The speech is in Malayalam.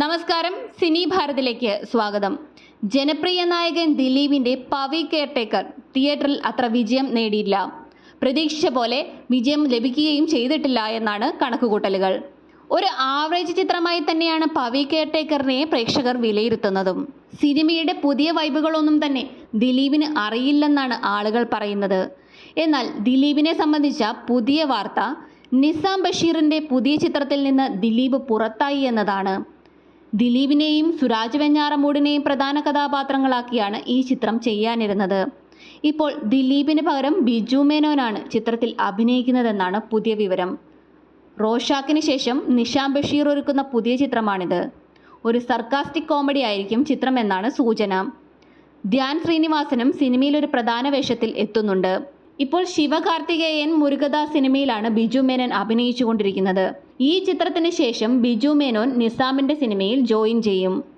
നമസ്കാരം സിനി ഭാരതിലേക്ക് സ്വാഗതം. ജനപ്രിയ നായകൻ ദിലീപിന്റെ പവി കെയർടേക്കർ തിയേറ്ററിൽ അത്ര വിജയം നേടിയില്ല. പ്രതീക്ഷിച്ച പോലെ വിജയം ലഭിക്കുകയും ചെയ്തിട്ടില്ല എന്നാണ് കണക്കുകൂട്ടലുകൾ. ഒരു ആവറേജ് ചിത്രമായി തന്നെയാണ് പവി കെയർടേക്കറിനെ പ്രേക്ഷകർ വിലയിരുത്തുന്നതും. സിനിമയുടെ പുതിയ വൈബുകളൊന്നും തന്നെ ദിലീപിന് അറിയില്ലെന്നാണ് ആളുകൾ പറയുന്നത്. എന്നാൽ ദിലീപിനെ സംബന്ധിച്ച പുതിയ വാർത്ത നിസാം ബഷീറിന്റെ പുതിയ ചിത്രത്തിൽ നിന്ന് ദിലീപ് പുറത്തായി എന്നതാണ്. ദിലീപിനെയും സുരാജ് വെഞ്ഞാറമൂടിനെയും പ്രധാന കഥാപാത്രങ്ങളാക്കിയാണ് ഈ ചിത്രം ചെയ്യാനിരുന്നത്. ഇപ്പോൾ ദിലീപിന് പകരം ബിജു മേനോനാണ് ചിത്രത്തിൽ അഭിനയിക്കുന്നതെന്നാണ് പുതിയ വിവരം. റോഷാക്കിന് ശേഷം നിഷാം ബഷീർ ഒരുക്കുന്ന പുതിയ ചിത്രമാണിത്. ഒരു സർക്കാസ്റ്റിക് കോമഡി ആയിരിക്കും ചിത്രം എന്നാണ് സൂചന. ധ്യാൻ ശ്രീനിവാസനും സിനിമയിൽ ഒരു പ്രധാന വേഷത്തിൽ എത്തുന്നുണ്ട്. ഇപ്പോൾ ശിവകാർത്തികേയൻ മുരുകദാസ് സിനിമയിലാണ് ബിജു മേനോൻ അഭിനയിച്ചുകൊണ്ടിരിക്കുന്നത്. ഈ ചിത്രത്തിന് ശേഷം ബിജു മേനോൻ നിസാമിന്റെ സിനിമയിൽ ജോയിൻ ചെയ്യും.